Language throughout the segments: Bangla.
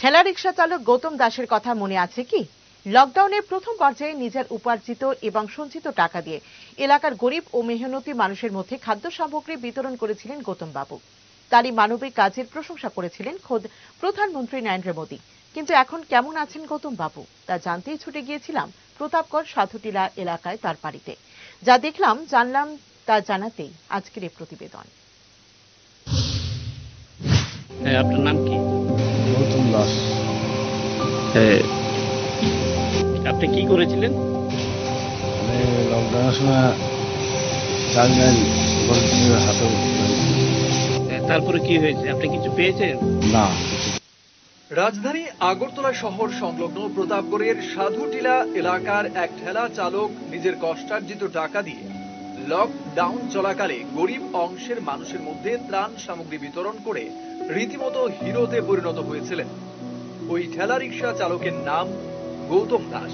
ঠেলা রিক্সা চালক গৌতম দাসের কথা মনে আছে কি? লকডাউনের প্রথম পর্যায়ে নিজের উপার্জিত এবং সঞ্চিত টাকা দিয়ে এলাকার গরিব ও মেহনতি মানুষের মধ্যে খাদ্য সামগ্রী বিতরণ করেছিলেন গৌতম বাবু। তারই মানবিক কাজের প্রশংসা করেছিলেন খোদ প্রধানমন্ত্রী নরেন্দ্র মোদী। কিন্তু এখন কেমন আছেন গৌতম বাবু? তা জানতেই ছুটে গিয়েছিলাম প্রতাপগড় সাধুটিলা এলাকায় তার বাড়িতে। যা দেখলাম, জানলাম, তা জানাতেই আজকের এই প্রতিবেদন। হ্যাঁ আপনার নাম কি? হ্যাঁ আপনি কি করেছিলেন? আমি লকডাউনের সময় চাল ডাল হাতে তারপরে কি হয়েছে? আপনি কিছু পেয়েছেন? না। রাজধানী আগরতলা শহর সংলগ্ন প্রতাপগড়ের সাধুটিলা এলাকার এক ঠেলা চালক নিজের কষ্টার্জিত টাকা দিয়ে লকডাউন চলাকালে গরিব অংশের মানুষের মধ্যে ত্রাণ সামগ্রী বিতরণ করে রীতিমতো হিরোতে পরিণত হয়েছিলেন। ওই ঠেলা রিক্সা চালকের নাম গৌতম দাস।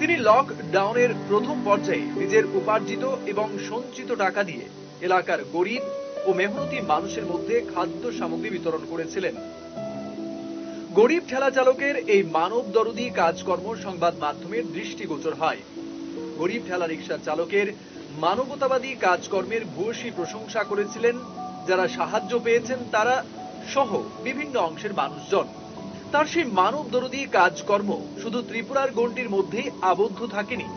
তিনি লকডাউনের প্রথম পর্যায়ে নিজের উপার্জিত এবং সঞ্চিত টাকা দিয়ে এলাকার গরিব ও মেহনতি মানুষের মধ্যে খাদ্য সামগ্রী বিতরণ করেছিলেন। গরিব ঠেলা চালকের এই মানব দরদি কাজকর্ম সংবাদ মাধ্যমের দৃষ্টিগোচর হয়। গরিব ঠেলা রিক্সা চালকের মানবতাবাদী কাজকর্মের ভূয়সী প্রশংসা করেছিলেন। যারা সাহায্য পেয়েছেন, তারা সহ বিভিন্ন অংশের মানুষজন। তার সেই মানব দরদি কাজকর্ম শুধু ত্রিপুরার গণ্ডির মধ্যেই আবদ্ধ থাকেনি।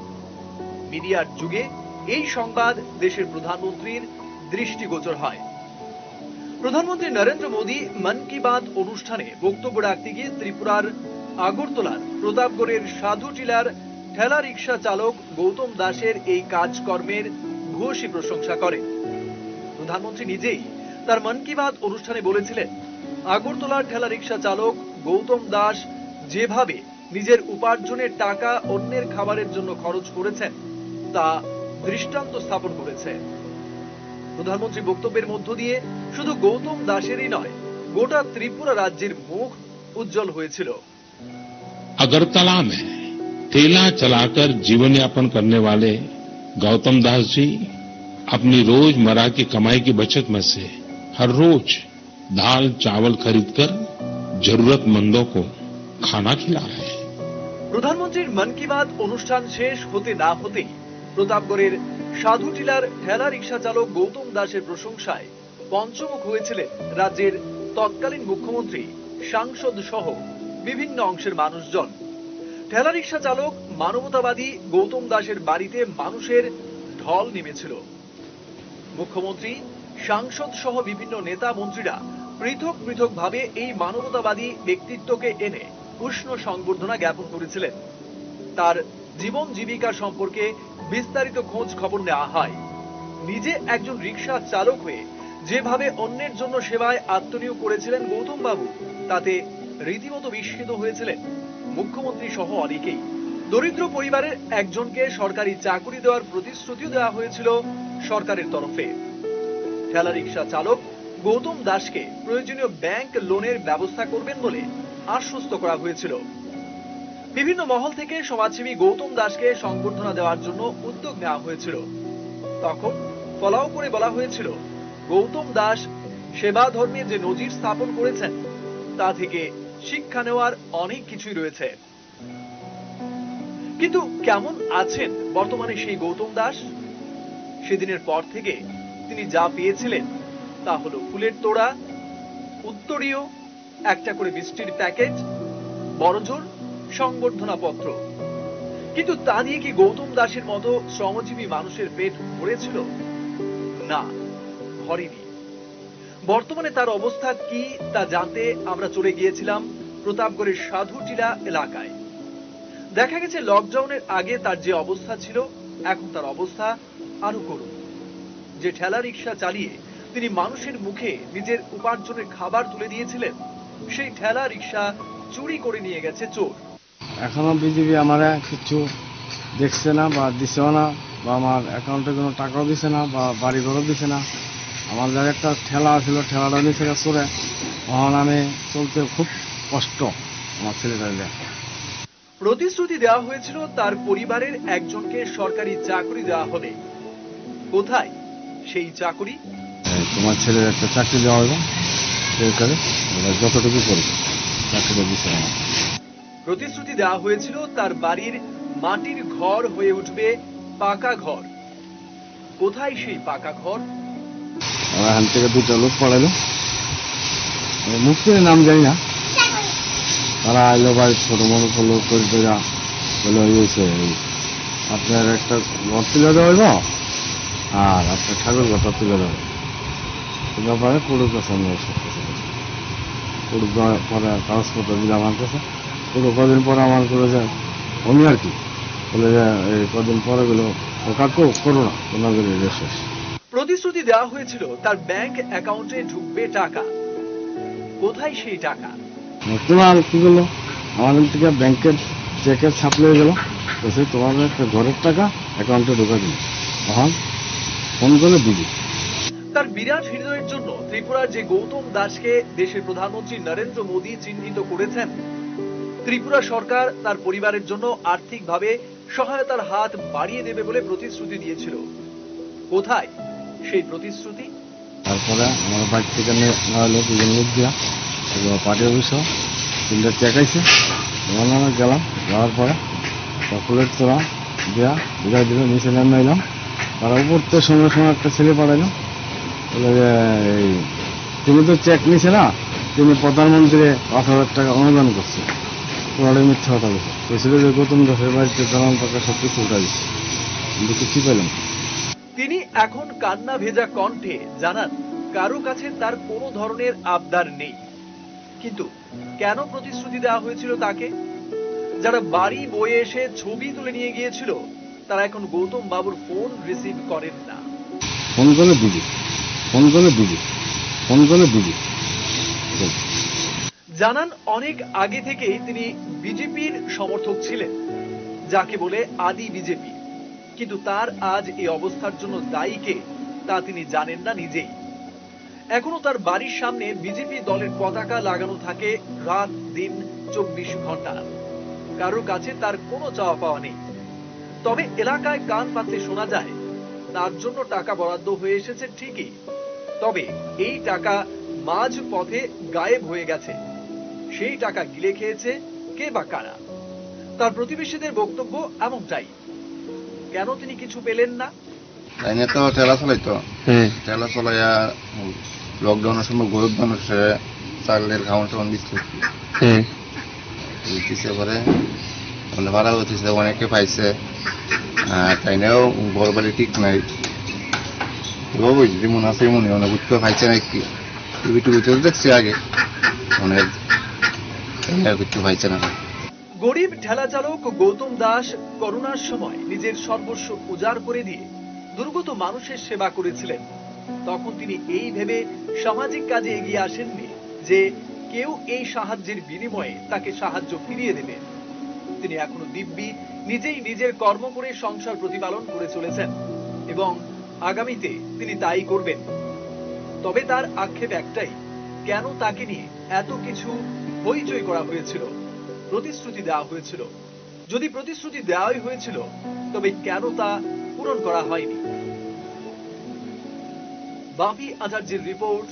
মিডিয়ার যুগে এই সংবাদ দেশের প্রধানমন্ত্রীর দৃষ্টিগোচর হয়। প্রধানমন্ত্রী নরেন্দ্র মোদী মন কি বাত অনুষ্ঠানে বক্তব্য রাখতে গিয়ে ত্রিপুরার আগরতলার প্রতাপগড়ের সাধুটিলার ঠেলা রিক্সা চালক গৌতম দাসের এই কাজকর্মের ভূয়সী প্রশংসা করেন। প্রধানমন্ত্রী নিজেই তার মন কি বাত অনুষ্ঠানে বলেছিলেন, আগরতলার ঠেলা রিক্সা চালক গৌতম দাস যেভাবে নিজের উপার্জনের টাকা অন্যের খাবারের জন্য খরচ করেছেন, তা দৃষ্টান্ত স্থাপন করেছে। প্রধানমন্ত্রী বক্তব্যের মধ্য দিয়ে শুধু গৌতম দাসেরই নয়, গোটা ত্রিপুরা রাজ্যের মুখ উজ্জ্বল হয়েছিল। আগরতলা মে ठेला चलाकर जीवन यापन करने वाले गौतम दास जी अपनी रोजमर्रा की कमाई की बचत में से हर रोज दाल चावल खरीदकर जरूरतमंदों को खाना खिला रहे हैं প্রধানমন্ত্রীর মন কি বাত অনুষ্ঠান শেষ হতে না হতেই প্রতাপগড়ের সাধুটিলার ঠেলা রিক্সা চালক গৌতম দাসের প্রশংসায় পঞ্চমুখ হয়েছিলেন রাজ্যের তৎকালীন মুখ্যমন্ত্রী সাংসদ সহ বিভিন্ন অংশের মানুষজন ঠেলা রিক্সা চালক মানবতাবাদী গৌতম দাসের বাড়িতে মানুষের ঢল নেমেছিল। মুখ্যমন্ত্রী, সাংসদ সহ বিভিন্ন নেতা মন্ত্রীরা পৃথক পৃথক ভাবে এই মানবতাবাদী ব্যক্তিত্বকে এনে উষ্ণ সংবর্ধনা জ্ঞাপন করেছিলেন। তার জীবন জীবিকা সম্পর্কে বিস্তারিত খোঁজ খবর নেওয়া হয়। নিজে একজন রিক্সা চালক হয়ে যেভাবে অন্যের জন্য সেবায় আত্মনিয়োগ করেছিলেন গৌতম বাবু তাতে রীতিমতো বিস্মিত হয়েছিলেন। মুখ্যমন্ত্রী সহ অনেকেই। দরিদ্র পরিবারের একজনকে সরকারি চাকরি দেওয়ার প্রতিশ্রুতিও দেওয়া হয়েছিল সরকারের তরফে। ঠেলা রিক্সা চালক গৌতম দাসকে প্রয়োজনীয় ব্যাংক লোনের ব্যবস্থা করবেন বলে আশ্বস্ত করা হয়েছিল। বিভিন্ন মহল থেকে সমাজসেবী গৌতম দাসকে সংবর্ধনা দেওয়ার জন্য উদ্যোগ নেওয়া হয়েছিল। তখন ফলাও করে বলা হয়েছিল, গৌতম দাস সেবা ধর্মের যে নজির স্থাপন করেছেন, তা থেকে শিক্ষা নেওয়ার অনেক কিছুই রয়েছে। কিন্তু কেমন আছেন বর্তমানে সেই গৌতম দাস? সেদিনের পর থেকে তিনি যা পেয়েছিলেন তা হলো ফুলের তোড়া, উত্তরীয়, একটা করে মিষ্টির প্যাকেট, বড়জোর সংবর্ধনা পত্র কিন্তু তা দিয়ে কি গৌতম দাসের মতো শ্রমজীবী মানুষের পেট ভরেছিল? না, ভরেনি। বর্তমানে তার অবস্থা কি তা জানতে আমরা চলে গিয়েছিলাম প্রতাপগড়ের সাধুটিলা এলাকায়। দেখা গেছে লকডাউনের আগে তার যে অবস্থা ছিল, এখন তার অবস্থা আরও করুন যে ঠেলা রিক্সা চালিয়ে তিনি মানুষের মুখে নিজের উপার্জনের খাবার তুলে দিয়েছিলেন, সেই ঠেলা রিক্সা চুরি করে নিয়ে গেছে চোর। এখনও বিজেপি আমার কিছু দেখছে না বা দিছেও না, বা আমার অ্যাকাউন্টে কোনো টাকাও দিছে না, বা বাড়ি ঘরও দিছে না। আমার যার একটা ঠেলা ছিল ঠেলাটা নিচে চড়ে তখন আমি চলতে খুব কষ্ট আমার ছেলেটা প্রতিশ্রুতি দেওয়া হয়েছিল তার পরিবারের একজনকে সরকারি চাকরি দেওয়া হবে। কোথায় সেই চাকরি? তোমার ছেলের একটা চাকরি দেওয়া হবে। সরকারে যতটুকু করবে চাকরিটা প্রতিশ্রুতি দেওয়া হয়েছিল তার বাড়ির মাটির ঘর হয়ে উঠবে পাকা ঘর। কোথায় সেই পাকা ঘর? ওরা এখান থেকে দুটো লোক পড়াইলো মুক্তির নাম জানি না তারা আইলো ভাই ছোট মতো করল করে দেওয়া বলে হয়েছে আপনার একটা ঘর তুলে দেওয়া আর আপনার ঠাকুর ঘরটা তুলে দেওয়া। এই ব্যাপারে সঙ্গে পুরুষ পরে কাগজপত্র দিলে আমার কাছে পুরো কদিন পরে আমার করে যে উনি আর কি বলে যে এই কদিন পরে গুলো কাকু করো না ওনাদের শেষ প্রতিশ্রুতি দেওয়া হয়েছিল তার ব্যাংক অ্যাকাউন্টে ঢুকবে টাকা। কোথায় সেই টাকা? তোমার কি করল আমাদের থেকে ব্যাংকের চেকের ছাপলে গেল বলছে তোমার একটা ঘরের টাকা অ্যাকাউন্টে ঢোকা দিল। তখন ফোন করে দিবি। তার বিরাট হৃদয়ের জন্য ত্রিপুরার যে গৌতম দাসকে দেশের প্রধানমন্ত্রী নরেন্দ্র মোদী চিহ্নিত করেছেন ত্রিপুরা সরকার তার পরিবারের জন্য আর্থিকভাবে সহায়তার হাত বাড়িয়ে দেবে বলে প্রতিশ্রুতি দিয়েছিল। কোথায়? সেই প্রতিশ্রুতি? তারপরে আমার বাড়ি থেকে নেওয়া দুজন লোক দিয়া। পার্টি অফিসও। তিনটা চেক আইছে। ওখানে আমরা গেলাম। যাওয়ার পরে চকলেট তোলা দেওয়া বুঝাই দিল, নিচে নেমে এলাম। তারা উপর থেকে সঙ্গে সঙ্গে একটা ছেলে পাঠাইলো। বলে যে, এই তিনি তো চেক নিছে না? তিনি প্রধানমন্ত্রী পাঁচ হাজার টাকা অনুদান করছে। পুরাটাই মিথ্যা কথা বলছে। কইছিল যে, গৌতম দাসের বাড়িতে দালান টাকা সব কিছু উঠাই দিচ্ছে কিন্তু কি পেলাম তিনি এখন কান্না ভেজা কণ্ঠে জানান কারও কাছে তার কোনো ধরনের আবদার নেই। কিন্তু কেন প্রতিশ্রুতি দেওয়া হয়েছিল তাকে? যারা বাড়ি বয়ে এসে ছবি তুলে নিয়ে গিয়েছিল তারা এখন গৌতম বাবুর ফোন রিসিভ করেন না। ফোন করে দিবি ফোন করে দিবি ফোন করে দিবি জানান অনেক আগে থেকেই তিনি বিজেপির সমর্থক ছিলেন যাকে বলে আদি বিজেপি। কিন্তু তার আজ এই অবস্থার জন্য দায়ী কে, তা তিনি জানেন না নিজেই। এখনও তার বাড়ির সামনে বিজেপি দলের পতাকা লাগানো থাকে রাত দিন চব্বিশ ঘণ্টা। কারোর কাছে তার কোনো চাওয়া পাওয়া নেই। তবে এলাকায় কান পাতলে শোনা যায়, তার জন্য টাকা বরাদ্দ হয়ে এসেছে ঠিকই। তবে এই টাকা মাঝ পথে গায়েব হয়ে গেছে। সেই টাকা গিলে খেয়েছে কে বা কারা? তার প্রতিবেশীদের বক্তব্য এমনটাই। কেন তিনি কিছু পেলেন না? লাইনে তো ঠেলা চালাইতো ঠেলা চালাইয়া লকডাউনের সময় গরিব মানুষে চালের খাওয়ান টাউন দিচ্ছে দিচ্ছে পরে। মানে ভাড়া অনেকে পাইছে। আর তাইনেও বড় বাড়ি ঠিক নাই। যদি মনে আছে মনে অনেক বুঝতে পাইছে না কি। টিভি টিভি তো দেখছি আগে। অনেক আর কিছু পাইছে না। গরিব ঠেলা চালক গৌতম দাস করোনার সময় নিজের সর্বস্ব উজাড় করে দিয়ে দুর্গত মানুষের সেবা করেছিলেন। তখন তিনি এই ভেবে সামাজিক কাজে এগিয়ে আসেননি যে কেউ এই সাহায্যের বিনিময়ে তাকে সাহায্য ফিরিয়ে দেবে। তিনি এখনও দিব্যি, নিজেই নিজের কর্ম করে সংসার প্রতিপালন করে চলেছেন এবং আগামীতে তিনি তাই করবেন। তবে তার আক্ষেপ একটাই, কেন তাকে নিয়ে এত কিছু হইচই করা হয়েছিল? প্রতিশ্রুতি দেওয়া হয়েছিল। যদি প্রতিশ্রুতি দেওয়াই হয়েছিল, তবে কেন তা পূরণ করা হয়নি? বাপি আচার্যের রিপোর্ট,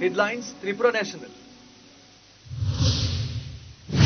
হেডলাইন্স, ত্রিপুরা ন্যাশনাল।